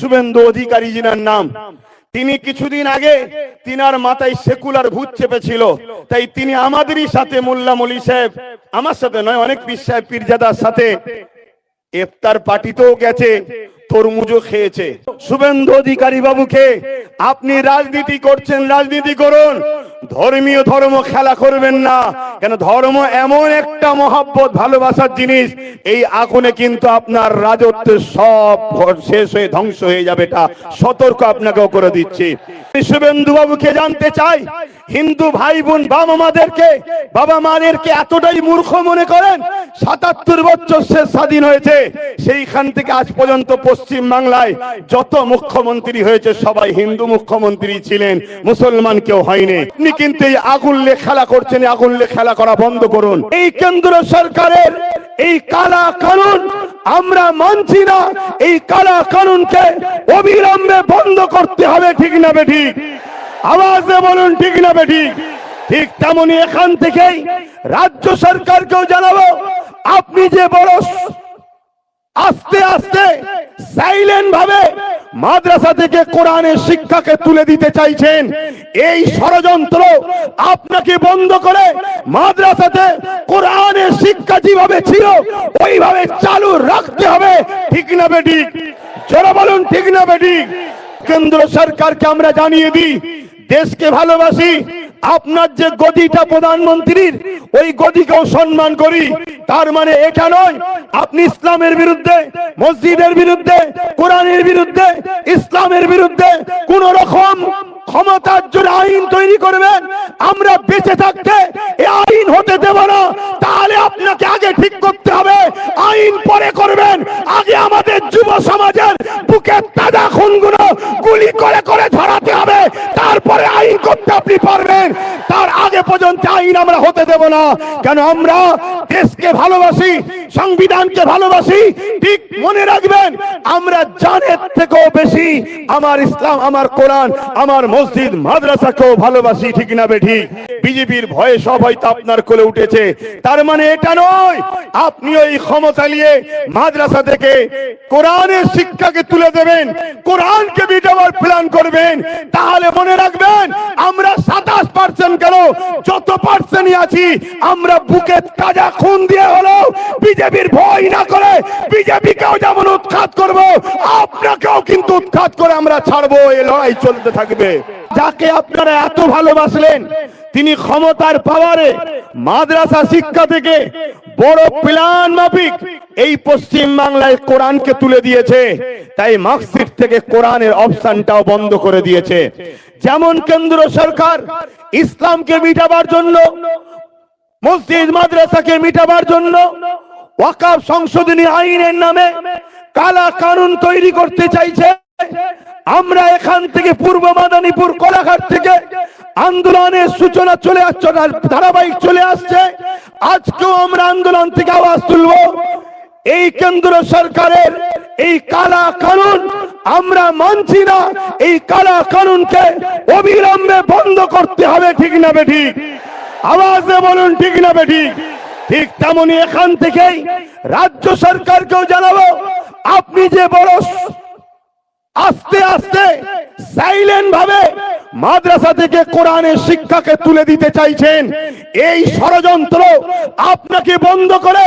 শুভেন্দু অধিকারী জিনার নাম, তিনি কিছুদিন আগে তিনার মাথায় সেকুলার ভূত চেপেছিল। তাই তিনি আমাদেরই সাথে মোল্লা মলি সাহেব, আমার সাথে নয়, অনেক পীর সাহেব, পীরজাদার সাথে ইফতার পার্টিতেও গেছে, তরমুজও খেয়েছে। শুভেন্দু অধিকারী বাবুকে আপনি রাজনীতি করছেন, রাজনীতি করুন। ধর্মীয় ধর্ম খেলা করবেন না। কেন ধর্ম এমন একটা মহাব্বত, ভালোবাসার জিনিস, এই আগুনে কিন্তু আপনার রাজত্বের সব শেষ হয়ে ধ্বংস হয়ে যাবে এটা সতর্ক আপনাকেও করে দিচ্ছি। শুভেন্দু বাবুকে জানতে চাই, হিন্দু ভাই বোন বাবা মাদেরকে বাবা মাদেরকে এতটাই মূর্খ মনে করেন? সাতাত্তর বছর শেষ স্বাধীন হয়েছে, সেইখান থেকে আজ পর্যন্ত পশ্চিম বাংলায় যত মুখ্যমন্ত্রী হয়েছে, সবাই হিন্দু মুখ্যমন্ত্রী ছিলেন, মুসলমান কেউ হয়নি। আপনি কিন্তু এই আগুনলে খেলা করছেন, এই আগুনলে খেলা করা বন্ধ করুন। এই কেন্দ্র সরকারের এই কালা কানুন আমরা মানছি না। এই কালা কানুনকে অবিলম্বে বন্ধ করতে হবে, ঠিক না বেঠিক আওয়াজে বলুন, ঠিক না বেঠিক ঠিক তেমনি এখান থেকেই রাজ্য সরকারকেও জানাব, আপনি যে বড় আস্তে আস্তে সাইলেন্ট ভাবে মাদ্রাসা থেকে কোরআনের শিক্ষাকে তুলে দিতে চাইছেন। এই ষড়যন্ত্র আপনাকে বন্ধ করে মাদ্রাসাতে কোরআনের শিক্ষা যেভাবে ছিল, ওইভাবে চালু রাখতে হবে। ঠিক না বেটি? জোরে বলুন, ঠিক না বেটি? কেন্দ্র সরকারকে আমরা জানিয়ে দিই, দেশকে ভালোবাসি আপনার যে গদিটা প্রধানমন্ত্রীর, ওই গদিকেও সম্মান করি। তার মানে এটা নয়, আপনি ইসলামের বিরুদ্ধে, মসজিদের বিরুদ্ধে, কোরআনের বিরুদ্ধে, ইসলামের বিরুদ্ধে কোন রকম ক্ষমতার জন্য আইন তৈরি করবেন। আমরা বেঁচে থাকতে এই আইন হতে দেব না। তাহলে আপনাকে আগে ঠিক করতে হবে। আইন পরে করবেন। আগে আমাদের যুব সমাজের বুকের তাজা খুনগুলো গুলি করে করে ধরাতে হবে তারপরে আইন করতে আপনি পারবেন তার আগে পর্যন্ত আইন আমরা হতে দেব না। কেন আমরা দেশকে ভালোবাসি, সংবিধানকে ভালোবাসি, ঠিক মনে রাখবেন, আমরা জানের থেকেও বেশি আমার ইসলাম, আমার কোরআন, আমার মসজিদ, মাদ্রাসাকেও ভালোবাসি, ঠিক না বেঠি বিজেপির ভয়ে সব হয়তো আপনার কোলে উঠেছে। তার মানে এটা নয়, আপনি ওই ক্ষমতা নিয়ে মাদ্রাসা থেকে কোরআনের শিক্ষাকে তুলে দেবেন, কোরআনকে বিটাবার প্ল্যান করবেন, তাহলে মনে রাখবেন, আমরা সাতাশ পার্সেন্ট কেন যত পার্সেন্টই আছি। আমরা বুকে তাজা খুন দিয়ে হলো বিজেপির ভয় না করে বিজেপিকেও যেমন উৎখাত করব, আপনাকেও কিন্তু উৎখাত করে আমরা ছাড়বো এই লড়াই চলতে থাকবে। যাকে আপনারা এত ভালোবাসলেন, তিনি ক্ষমতার পাওয়ারে মাদ্রাসা শিক্ষা থেকে বড় প্ল্যান মাফিক। এই পশ্চিম বাংলায় কোরআনকে তুলে দিয়েছে। তাই মার্কশিট থেকে কোরআনের অপশনটাও বন্ধ করে দিয়েছে। যেমন কেন্দ্র সরকার ইসলামকে মিটাবার জন্য, মসজিদ, মাদ্রাসাকে মিটাবার জন্য ওয়াকাফ সংশোধনী আইনের নামে কালা কানুন তৈরি করতে চাইছে। আমরা এখান থেকে পূর্ব মাদানীপুর কোলাঘাট থেকে আন্দোলনের সূচনা চলে আসছে ধারাবাহিক চলে আসছে। আজকেও আমরা আন্দোলন থেকে আওয়াজ তুলব। এই কেন্দ্র সরকারের এই কালা কানুন আমরা মানছি না। এই কালা কানুনকে অবিলম্বে বন্ধ করতে হবে, ঠিক না বেঠিক আওয়াজে বলুন, ঠিক না বেঠিক ঠিক তেমনি এখান থেকেই রাজ্য সরকারকেও জানাব, আপনি যে বড় আস্তে আস্তে সাইলেন্ট ভাবে মাদ্রাসা থেকে কোরআনের শিক্ষাকে তুলে দিতে চাইছেন। এই ষড়যন্ত্র আপনাকে বন্ধ করে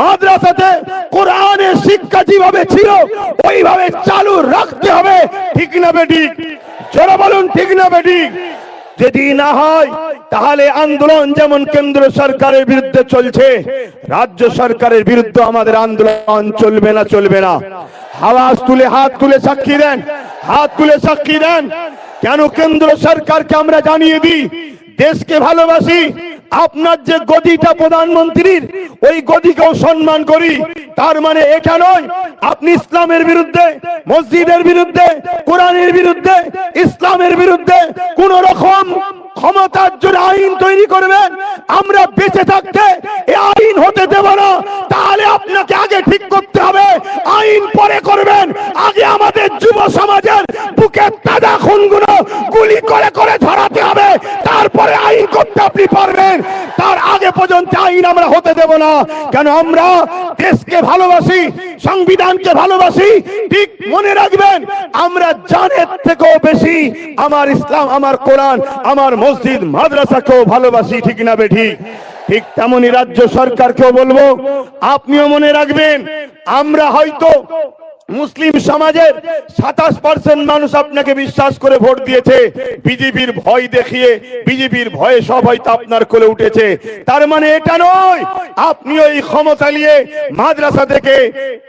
মাদ্রাসাতে কোরআনের শিক্ষা যেভাবে ছিল, ওইভাবে চালু রাখতে হবে। ঠিক না বেটি চলো বলুন, ঠিক না বেটি যদি না হয়, তাহলে আন্দোলন যেমন কেন্দ্র সরকারের বিরুদ্ধে চলছে, রাজ্য সরকারের বিরুদ্ধে আমাদের আন্দোলন চলবে না চলবে না। আওয়াজ তুলে, হাত তুলে সাক্ষী দেন, হাত তুলে সাক্ষী দেন। কেন কেন্দ্র সরকারকে আমরা জানিয়ে দিই? দেশকে ভালোবাসি আপনার যে গদিটা প্রধানমন্ত্রীর, ওই গদিকেও সম্মান করি। তার মানে এটা নয়? আপনি ইসলামের বিরুদ্ধে, মসজিদের বিরুদ্ধে, কোরআনের বিরুদ্ধে, ইসলামের বিরুদ্ধে কোন রকম ক্ষমতার জন্য আইন তৈরি করবেন, আমরা বেঁচে থাকতে এই আইন হতে দেব না। তাহলে আপনাকে আগে ঠিক করতে হবে, আইন পরে করবেন। আগে আমাদের যুব সমাজের বুকের তাজা খুনগুলো গুলি করে করে ধরাতে হবে। তারপরে আইন করতে আপনি পারবেন। তার আগে পর্যন্ত আইন আমরা হতে দেব না। কেন আমরা দেশকে ভালোবাসি, সংবিধানকে ভালোবাসি, ঠিক মনে রাখবেন, আমরা জানের থেকেও বেশি আমার ইসলাম, আমার কোরআন, আমার মসজিদ, মাদ্রাসাকেও ভালোবাসি, ঠিক না বে ঠিক? ঠিক তেমনই রাজ্য সরকারকেও বলব, আপনিও মনে রাখবেন, আমরা হয়তো মুসলিম সমাজের সাতাশ পার্সেন্ট মানুষ আপনাকে বিশ্বাস করে ভোট দিয়েছে। বিজেপির ভয় দেখিয়ে, বিজেপির ভয়ে সব হয়তো আপনার কোলে উঠেছে। তার মানে এটা নয় আপনি ওই ক্ষমতা নিয়ে মাদ্রাসা থেকে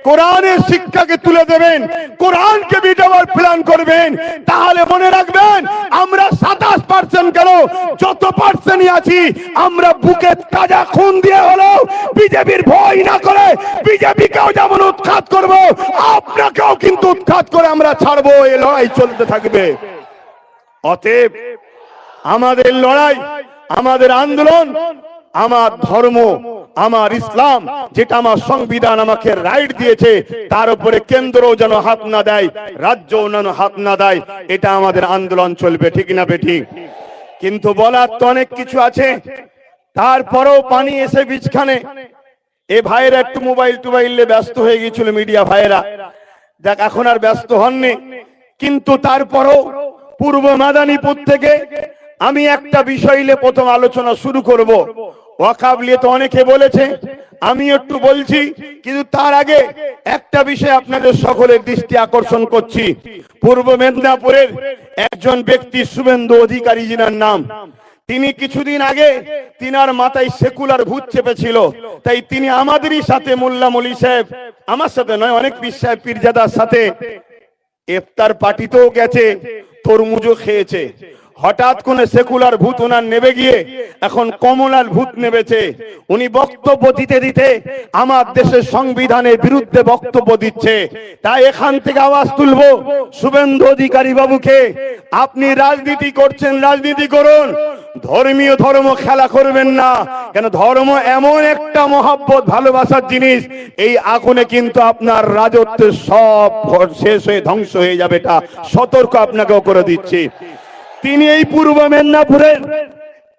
কোরআনের শিক্ষাকে তুলে দেবেন, কোরআনকে বিটাবার প্ল্যান করবেন। তাহলে মনে রাখবেন, আমরা সাতাশ পার্সেন্ট কেন, যত পার্সেন্টই আছি, আমরা বুকে তাজা খুন দিয়ে বিজেপির ভয় না করে বিজেপিকেও যেমন উৎখাত করব, আপনাকেও কিন্তু উৎখাত করে আমরা ছাড়বো এই লড়াই চলতে থাকবে। অতএব আমাদের লড়াই, আমাদের আন্দোলন, আমার ধর্ম, আমার ইসলাম, যেটা আমার সংবিধান আমাকে রাইট দিয়েছে, তার উপরে কেন্দ্র যেন হাত না দেয় রাজ্য যেন হাত না দেয়, এটা আমাদের আন্দোলন চলবে, ঠিক না বেঠিক কিন্তু বলার তো অনেক কিছু আছে, তারপরেও পানি এসে বিছখানে এ ভাইয়েরা একটু মোবাইল টোবাইলে ব্যস্ত হয়ে গিয়েছিল মিডিয়া ভাইয়েরা। দেখ, এখন আর ব্যস্ত হননি। কিন্তু তারপরও পূর্ব মাদানীপুর থেকে আমি একটা বিষয় নিয়ে প্রথম আলোচনা শুরু করব। ওয়াকাব তো অনেকে বলেছে, আমি একটু বলছি, কিন্তু তার আগে একটা বিষয় আপনাদের সকলের দৃষ্টি আকর্ষণ করছি। পূর্ব মেদিনীপুরের একজন ব্যক্তি শুভেন্দু অধিকারী জিনার নাম তিনি কিছুদিন আগে তিনার মাথায় সেকুলার ভূত চেপেছিল। তাই তিনি আমাদেরই সাথে মোল্লা মলি সাহেব, আমার সাথে নয়, অনেক পীর সাহেব, পীরজাদার সাথে ইফতার পার্টিতেও গেছে, তরমুজও খেয়েছে। হঠাৎ কোন সেকুলার ভূত ওনার নেবে গিয়ে, এখন কমলার ভূত নেবেছে। উনি বক্তব্য দিতে দিতে আমার দেশের সংবিধানের বিরুদ্ধে বক্তব্য দিচ্ছে। তাই এখান থেকে আওয়াজ তুলবো। শুভেন্দু অধিকারী বাবুকে, আপনি রাজনীতি করছেন, রাজনীতি করুন। ধর্মীয় ধর্ম খেলা করবেন না। কেন ধর্ম এমন একটা মহাব্বত, ভালোবাসার জিনিস, এই আগুনে কিন্তু আপনার রাজত্বের সব শেষ হয়ে ধ্বংস হয়ে যাবে এটা। সতর্ক আপনাকেও করে দিচ্ছি। তিনি এই পূর্ব মেদিনীপুরের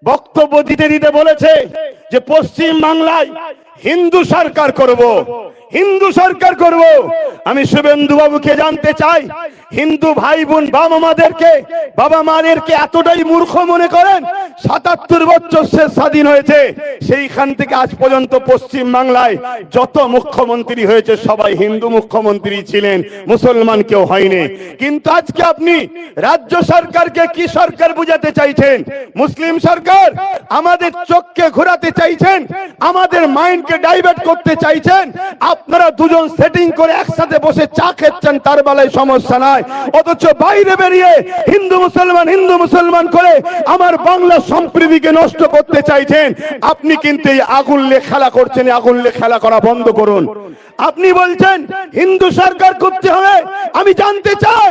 বক্তব্য দিতে দিতে বলেছে যে পশ্চিম বাংলায় হিন্দু সরকার করব। হিন্দু সরকার করব। আমি শুভেন্দু বাবুকে জানতে চাই, হিন্দু ভাই বোন বাবা মাদেরকে বাবা মাদেরকে এতটাই মূর্খ মনে করেন? সাতাত্তর বছর সে স্বাধীন হয়েছে, সেইখান থেকে আজ পর্যন্ত পশ্চিম বাংলায় যত মুখ্যমন্ত্রী হয়েছে, সবাই হিন্দু মুখ্যমন্ত্রী ছিলেন, মুসলমান কেউ হয়নি। কিন্তু আজকে আপনি রাজ্য সরকারকে কি সরকার বুঝাতে চাইছেন? মুসলিম সরকার আমাদের চোখকে ঘোরাতে চাইছেন, আমাদের মাইন্ডকে ডাইভার্ট করতে চাইছেন আপনারা দুজন সেটিং করে একসাথে বসে চা খেচ্ছেন, তার বেলায় সমস্যা নাই। অথচ বাইরে বেরিয়ে হিন্দু মুসলমান হিন্দু মুসলমান করে আমার বাংলা সম্প্রীতিকে নষ্ট করতে চাইছেন। আপনি কিন্তু এই আগুন লে খেলা করছেন আগুন লে খেলা করা বন্ধ করুন। আপনি বলছেন, হিন্দু সরকার করতে হবে, আমি জানতে চাই।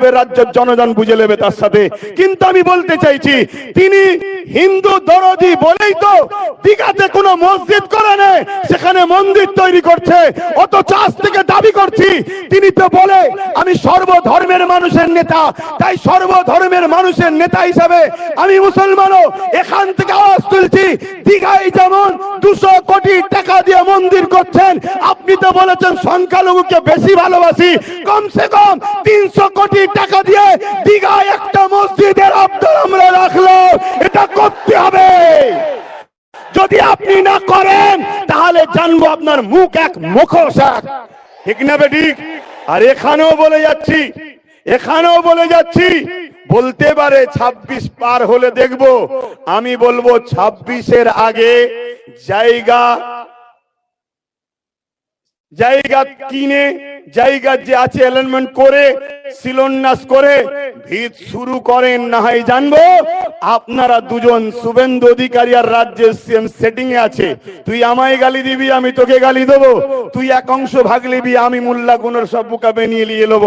রাজ্যের জনগণ বুঝে নেবে তার সাথে। কিন্তু আমি বলতে চাইছি, তিনি হিন্দু দরদি বলেই তো দীঘাতে কোনো মসজিদ করে নেই সেখানে মন্দির তৈরি করছে অত চাষ থেকে দাবি করছি, তিনি তো বলে, আমি সর্বধর্মের মানুষের নেতা, তাই সর্বধর্মের মানুষের নেতা হিসাবে আমি মুসলমানও, এখান থেকে আওয়াজ তুলছি, দীঘায় যেমন দুশো কোটি টাকা দিয়ে মন্দির করছেন, আপনি তো বলেছেন সংখ্যালঘুকে বেশি ভালোবাসি, কমসে কম তিনশো কোটি টাকা দিয়ে দীঘায় একটা মসজিদের আব্দুল আমরা রাখল এটা করতে হবে। যদি আপনি না করেন, তাহলে জানব আপনার মুখ এক মুখোশ এক ঠিক না বেঠিক আর এখানেও বলে যাচ্ছি, এখানেও বলে যাচ্ছি, বলতে পারে ২৬ পার হলে দেখব। আমি বলব ২৬-এর আগে জায়গা জায়গা কিনে, জায়গা যে আছে অ্যালাইনমেন্ট করে শিলান্যাস করে ভিত শুরু করেন, না হয় জানব? আপনারা দুজন শুভেন্দু অধিকারী আর রাজ্যের সিএম সেটিং এ আছে। তুই আমায় গালি দিবি, আমি তোকে গালি দেবো। তুই এক অংশ ভাগ নিবি, আমি মোল্লা গুণের সব বুকা বেনিয়ে নিয়ে নেব।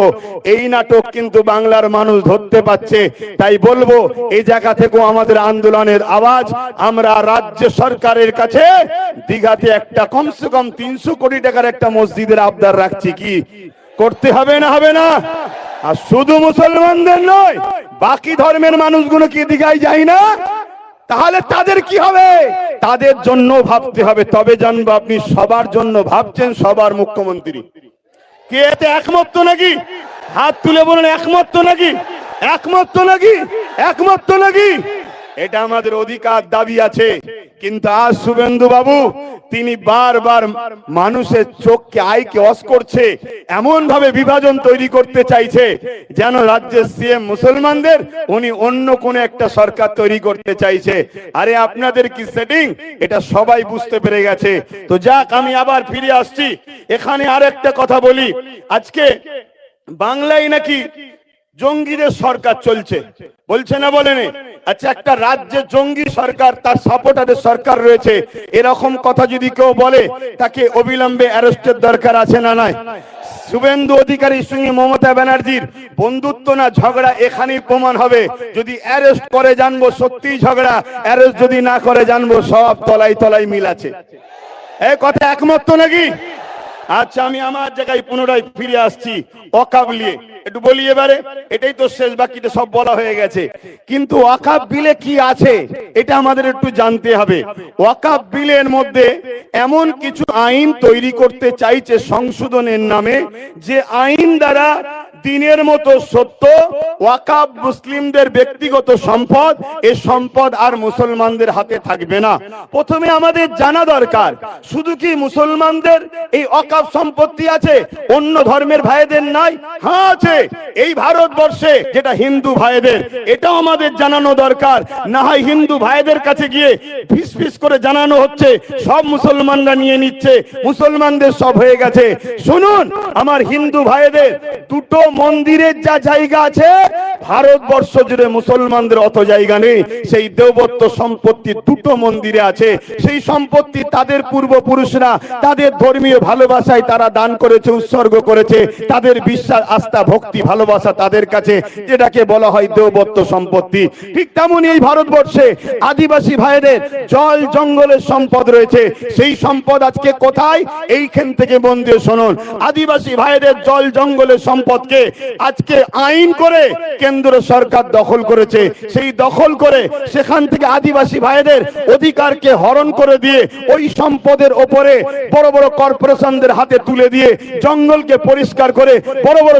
এই নাটক কিন্তু বাংলার মানুষ ধরতে পাচ্ছে তাই বলব এই জায়গা থেকেও আমাদের আন্দোলনের আওয়াজ, আমরা রাজ্য সরকারের কাছে দিঘাতে একটা কমসে কম তিনশো কোটি টাকার একটা মসজিদের আবদার রাখছি কি? করতে হবে না হবে না? আর শুধু মুসলমানদের নয়, বাকি ধর্মের মানুষগুলো কি দিঘায় যায় না? তাহলে তাদের কি হবে? তাদের জন্য ভাবতে হবে। তবে জানব আপনি সবার জন্য ভাবছেন সবার মুখ্যমন্ত্রী। কে এতে একমত তো নাকি? হাত তুলে বলুন, একমত তো নাকি? একমত তো নাকি? একমত তো নাকি? এটা আমাদের অধিকার, দাবি আছে। কিন্তু আজ শুভেন্দু বাবু, তিনি বারবার মানুষের চোখকে, আইকে অস করছে এমন ভাবে বিভাজন তৈরি করতে চাইছে, যেন রাজ্যের সিএম মুসলমানদের, উনি অন্য কোন একটা সরকার তৈরি করতে চাইছে। আরে আপনাদের কি সেটিং এটা সবাই বুঝতে পেরে গেছে। তো যাক, আমি আবার ফিরে আসছি। এখানে আর একটা কথা বলি। আজকে বাংলায় নাকি জঙ্গিদের সরকার চলছে। বলছে না বলেন আচ্ছা একটা রাজ্যে জঙ্গি সরকার, তার সাপোর্টারের সরকার রয়েছে। এরকম কথা যদি কেউ বলে, তাকে অবিলম্বে অ্যারেস্টের দরকার আছে না নাই? শুভেন্দু অধিকারীর সঙ্গে মমতা ব্যানার্জির বন্ধুত্ব না ঝগড়া এখানেই প্রমাণ হবে। যদি অ্যারেস্ট করে জানব সত্যি ঝগড়া, অ্যারেস্ট যদি না করে জানব সব তলাই তলাই মিল আছে। এ কথা একমত নাকি? আচ্ছা আমি আমার জায়গায় পুনরায় ফিরে আসছি, অকাবলিয়ে। একটু বলি এবারে, এটাই তো শেষ বাকিতে সব বলা হয়ে গেছে। কিন্তু ওয়াকাব বিলে কি আছে, এটা আমাদের একটু জানতে হবে। ওয়াকাব বিলের মধ্যে এমন কিছু আইন তৈরি করতে চাইছে সংশোধনের নামে, যে আইন দ্বারা দিনের মতো সত্য ওয়াকাব মুসলিমদের ব্যক্তিগত সম্পদ, এ সম্পদ আর মুসলমানদের হাতে থাকবে না। প্রথমে আমাদের জানা দরকার, শুধু কি মুসলমানদের এই অকাব সম্পত্তি আছে, অন্য ধর্মের ভাইদের নাই? হ্যাঁ আছে। এই ভারতবর্ষে যেটা হিন্দু ভাইদের, এটাও আমাদের জানানো দরকার। না হয় হিন্দু ভাইদের কাছে গিয়ে ফিস ফিস করে জানানো হচ্ছে, সব মুসলমানরা নিয়ে নিচ্ছে, মুসলমানদের সব হয়ে গেছে। শুনুন, আমার হিন্দু ভাইদের দুটো মন্দিরের যা জায়গা আছে, ভারতবর্ষ জুড়ে মুসলমানদের অত জায়গা নেই। সেই দেবত্ব সম্পত্তি দুটো মন্দিরে আছে। সেই সম্পত্তি তাদের পূর্বপুরুষরা তাদের ধর্মীয় ভালোবাসায় তারা দান করেছে, উৎসর্গ করেছে। তাদের বিশ্বাস, আস্থা ভক্তি ভালোবাসা তাদের কাছে, যেটাকে বলা হয় দেবত্ব সম্পত্তি। ঠিক তেমনই এই ভারতবর্ষে আদিবাসী ভাইদের জল জঙ্গলের সম্পদ রয়েছে। সেই সম্পদ আজকে কোথায়? এইখান থেকে মন শুনুন। আদিবাসী ভাইদের জল জঙ্গলের সম্পদকে আজকে আইন করে কেন্দ্র সরকার দখল করেছে। সেই দখল করে সেখান থেকে আদিবাসী ভাইদের অধিকারকে হরণ করে দিয়ে ওই সম্পদের ওপরে বড় বড় কর্পোরেশনদের হাতে তুলে দিয়ে জঙ্গলকে পরিষ্কার করে বড় বড়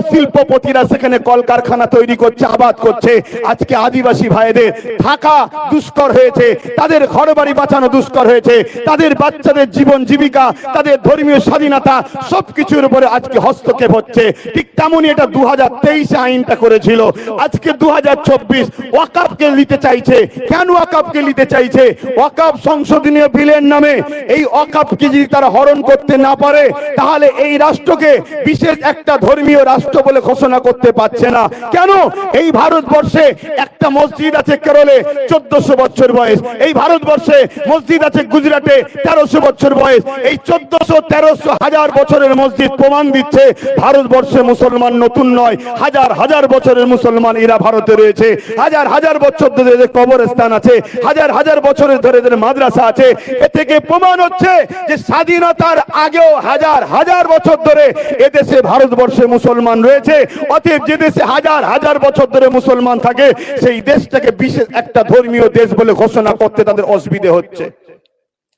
শিল্পপতিরা সেখানে কলকারখানা তৈরি করছে, আবাদ করছে। আজকে আদিবাসী ভাইদের থাকা দুষ্কর হয়েছে, তাদের ঘর বাড়ি বাঁচানো দুষ্কর হয়েছে, তাদের বাচ্চাদের জীবন জীবিকা, তাদের ধর্মীয় স্বাধীনতা, সবকিছুর উপরে আজকে হস্তক্ষেপ হচ্ছে। ঠিক তেমনই এটা দু হাজার তেইশে আইনটা করেছিল। আজকে দু হাজার চব্বিশ ওয়াকাপকে নিতে চাইছে। কেন ওয়াকাপকে নিতে চাইছে? ওয়াকাপ সংশোধনীয় বিলের নামে। এই ওয়াকাপকে যদি তারা হরণ করতে না পারে, তাহলে এই রাষ্ট্রকে বিশেষ একটা ধর্মীয় রাষ্ট্র বলে ঘোষণা করতে পারছে না। কেন? এই ভারতবর্ষে একটা মসজিদ আছে কেরলে, চোদ্দশো বছর বয়স। এই ভারতবর্ষে মসজিদ আছে গুজরাটে, তেরোশো বছর বয়স। এই চোদ্দশো, তেরোশো হাজার বছরের মসজিদ প্রমাণ দিচ্ছে, ভারতবর্ষে মুসলমান নতুন নয়। হাজার হাজার বছরের মুসলমান এরা ভারতে রয়েছে। হাজার হাজার বছর ধরে এদের কবরস্থান আছে। হাজার হাজার বছরের ধরে এদের মাদ্রাসা আছে। এ থেকে প্রমাণ হচ্ছে যে স্বাধীনতার আগেও হাজার হাজার বছর ধরে এদেশে ভারতবর্ষে মুসলমান রয়েছে। অতএব যে দেশে হাজার হাজার বছর ধরে মুসলমান থাকে, সেই দেশটাকে বিশেষ একটা ধর্মীয় দেশ বলে ঘোষণা করতে তাদের অসুবিধে হচ্ছে।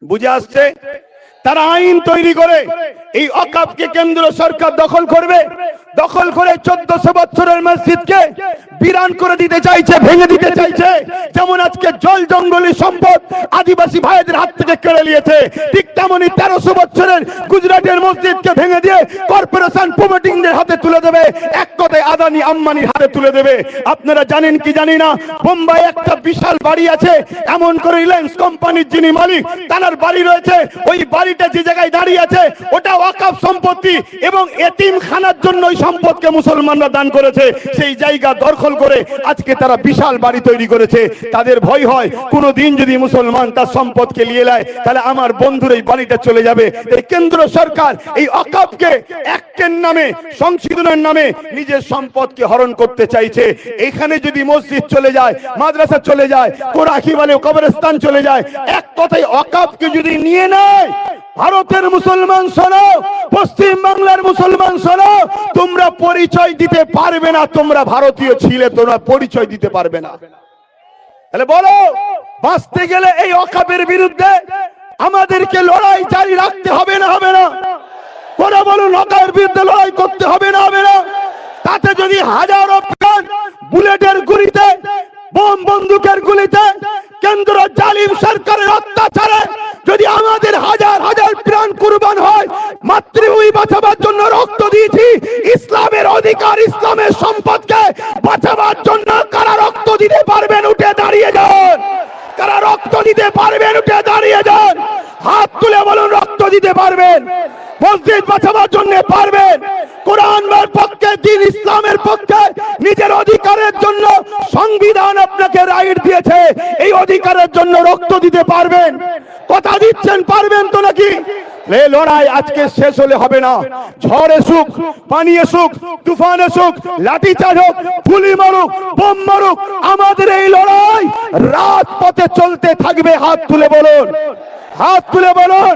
বুঝে আসছে? তারা আইন তৈরি করে, এই অকাপকে কেন্দ্র সরকার দখল করবে, দখল করে চোদ্দশো বছরের মসজিদকে বিরান করে দিতে চাইছে, ভেঙে দিতে চাইছে। যেমন আজকে জল জঙ্গলি সম্পদ, আদিবাসী হাত থেকে কেড়ে নিয়েছে। ঠিক তেমনই তেরোশো বছরের গুজরাটের মসজিদকে ভেঙে দিয়ে কর্পোরেশন প্রমোটিংদের হাতে তুলে দেবে। এক কথায় আদানি আম্বানির হাতে তুলে দেবে। আপনারা জানেন কি জানি না? বোম্বাই একটা বিশাল বাড়ি আছে। এমন করে রিলায়েন্স কোম্পানির যিনি মালিক তার বাড়ি রয়েছে। ওই বাড়িটা যে জায়গায় দাঁড়িয়ে আছে, ওটা ওয়াকাফ সম্পত্তি এবং এতিম খানার জন্য ওই সম্পদকে মুসলমানরা দান করেছে। সেই জায়গা দখল করে আজকে তারা বিশাল বাড়ি তৈরি করেছে। তাদের ভয় হয় কোনো দিন যদি মুসলমান তার সম্পদকে নিয়ে নেয় তাহলে আমার বন্ধুর এই বাড়িটা চলে যাবে। এই কেন্দ্র সরকার এই অকাপকে অ্যাক্টের নামে, সংশোধনের নামে নিজের সম্পদকে হরণ করতে চাইছে। এখানে যদি মসজিদ চলে যায়, মাদ্রাসা চলে যায় বলে কবরস্থান চলে যায়, এক অকাপকে যদি নিয়ে নেয়, ভারতের মুসলমান শোনো পশ্চিম বাংলার মুসলমান শোনো, তোমরা পরিচয় দিতে পারবে না, তোমরা ভারতীয় ছিলে, তোমরা পরিচয় দিতে পারবে না। তাহলে বলো, বাঁচতে গেলে এই অকাপের বিরুদ্ধে আমাদেরকে লড়াই জারি রাখতে হবে না হবে না। করে বলুন অকাপের বিরুদ্ধে লড়াই করতে হবে না হবে না। তাতে যদি হাজারো প্রাণ বুলেটের গুলিতে, বোম বন্দুকের গুলিতে কেন্দ্র জালিম সরকারের অত্যাচারে যদি আমাদের হাজার হাজার প্রাণ কুরবান হয়, মাতৃভূমি বাঁচাবার জন্য রক্ত দিয়েছি, ইসলামের অধিকার, ইসলামের সম্পদকে বাঁচাবার জন্য কারা রক্ত দিতে পারবেন, উঠে দাঁড়িয়ে যান। কারা রক্ত দিতে পারবেন, উঠে দাঁড়িয়ে যান। হাত তুলে বলুন, রক্ত দিতে পারবেন। মসজিদ বাঁচাবার জন্য পারবেন। কোরআনের দিন ইসলামের পক্ষে নিজের অধিকারের জন্য সংবিধান আপনাকে রাইট দিয়েছে, এই অধিকারের জন্য রক্ত দিতে পারবেন। কথা দিচ্ছেন, পারবেন তো নাকি? লড়াই আজকে শেষ হলে হবে না। ঝড় এসুক, পানি এসুক, তুফান এসুক লাঠি হোক, গুলি মারুক, বোম মারুক, আমাদের এই লড়াই রাত পথে চলতে থাকবে। হাত তুলে বলুন, হাত তুলে বলুন।